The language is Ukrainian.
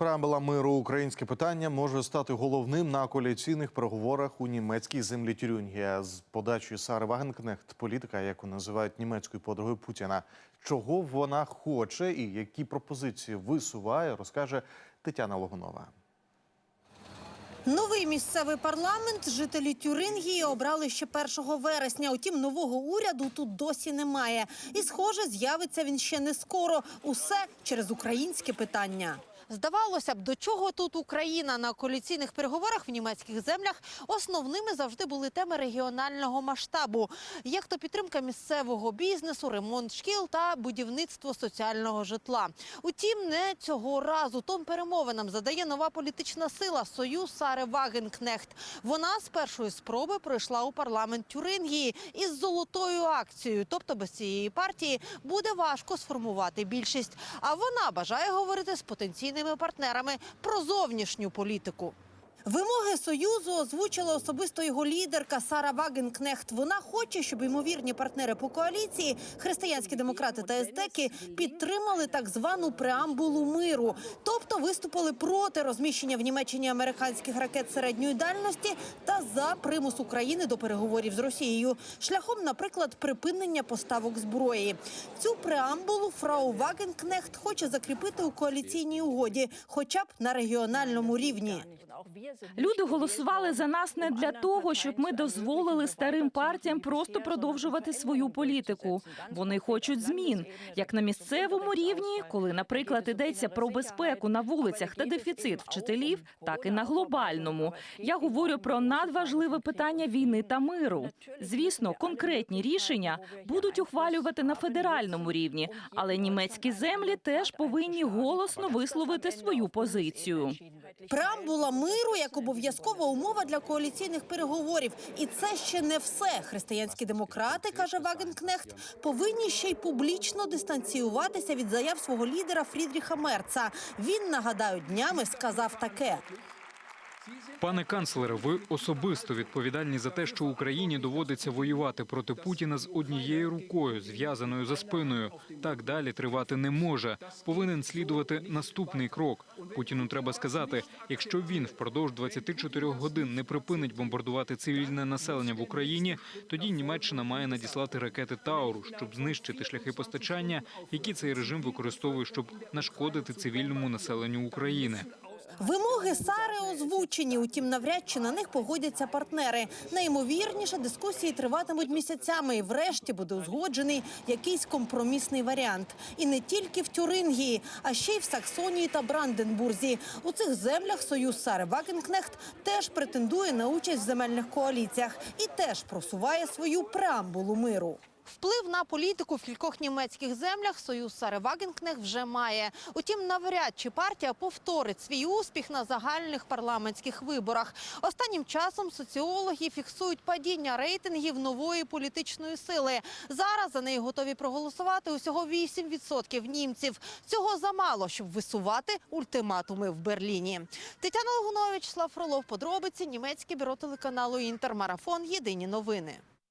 Преамбула миру українське питання може стати головним на коаліційних переговорах у німецькій землі Тюрюнгія з подачі Сари Вагенкнехт, політика, яку називають німецькою подругою Путіна. Чого вона хоче і які пропозиції висуває, розкаже Тетяна Логунова. Новий місцевий парламент жителі Тюрингії обрали ще 1 вересня. Утім, нового уряду тут досі немає. І, схоже, з'явиться він ще не скоро. Усе через українське питання. Здавалося б, до чого тут Україна на коаліційних переговорах в німецьких землях основними завжди були теми регіонального масштабу, як то підтримка місцевого бізнесу, ремонт шкіл та будівництво соціального житла. Утім, не цього разу тон перемовинам задає нова політична сила Союз Сари Вагенкнехт. Вона з першої спроби пройшла у парламент Тюрингії із золотою акцією. Тобто без цієї партії буде важко сформувати більшість. А вона бажає говорити з потенційними партнерами про зовнішню політику. Вимоги союзу озвучила особисто його лідерка Сара Вагенкнехт. Вона хоче, щоб ймовірні партнери по коаліції, християнські демократи та естеки, підтримали так звану преамбулу миру, тобто виступили проти розміщення в Німеччині американських ракет середньої дальності та за примус України до переговорів з Росією, шляхом, наприклад, припинення поставок зброї. Цю преамбулу фрау Вагенкнехт хоче закріпити у коаліційній угоді, хоча б на регіональному рівні. Люди голосували за нас не для того, щоб ми дозволили старим партіям просто продовжувати свою політику. Вони хочуть змін як на місцевому рівні, коли, наприклад, йдеться про безпеку на вулицях та дефіцит вчителів, так і на глобальному. Я говорю про надважливе питання війни та миру. Звісно, конкретні рішення будуть ухвалювати на федеральному рівні, але німецькі землі теж повинні голосно висловити свою позицію. Преамбула миру як обов'язкова умова для коаліційних переговорів. І це ще не все. Християнські демократи, каже Вагенкнехт, повинні ще й публічно дистанціюватися від заяв свого лідера Фрідріха Мерца. Він, нагадаю, днями сказав таке. Пане канцлере, ви особисто відповідальні за те, що Україні доводиться воювати проти Путіна з однією рукою, зв'язаною за спиною. Так далі тривати не може. Повинен слідувати наступний крок. Путіну треба сказати, якщо він впродовж 24 годин не припинить бомбардувати цивільне населення в Україні, тоді Німеччина має надіслати ракети Тауру, щоб знищити шляхи постачання, які цей режим використовує, щоб нашкодити цивільному населенню України. Вимоги Сари озвучені, утім, навряд чи на них погодяться партнери. Найімовірніше дискусії триватимуть місяцями, і врешті буде узгоджений якийсь компромісний варіант. І не тільки в Тюрингії, а ще й в Саксонії та Бранденбурзі. У цих землях союз Сари Вагенкнехт теж претендує на участь в земельних коаліціях і теж просуває свою преамбулу миру. Вплив на політику в кількох німецьких землях союз Сари Вагенкнех вже має. Утім, навряд чи партія повторить свій успіх на загальних парламентських виборах. Останнім часом соціологи фіксують падіння рейтингів нової політичної сили. Зараз за неї готові проголосувати усього 8% німців. Цього замало, щоб висувати ультиматуми в Берліні. Тетяна Логунович, Слав Фролов, подробиці німецьке бюро телеканалу Інтермарафон. Єдині новини.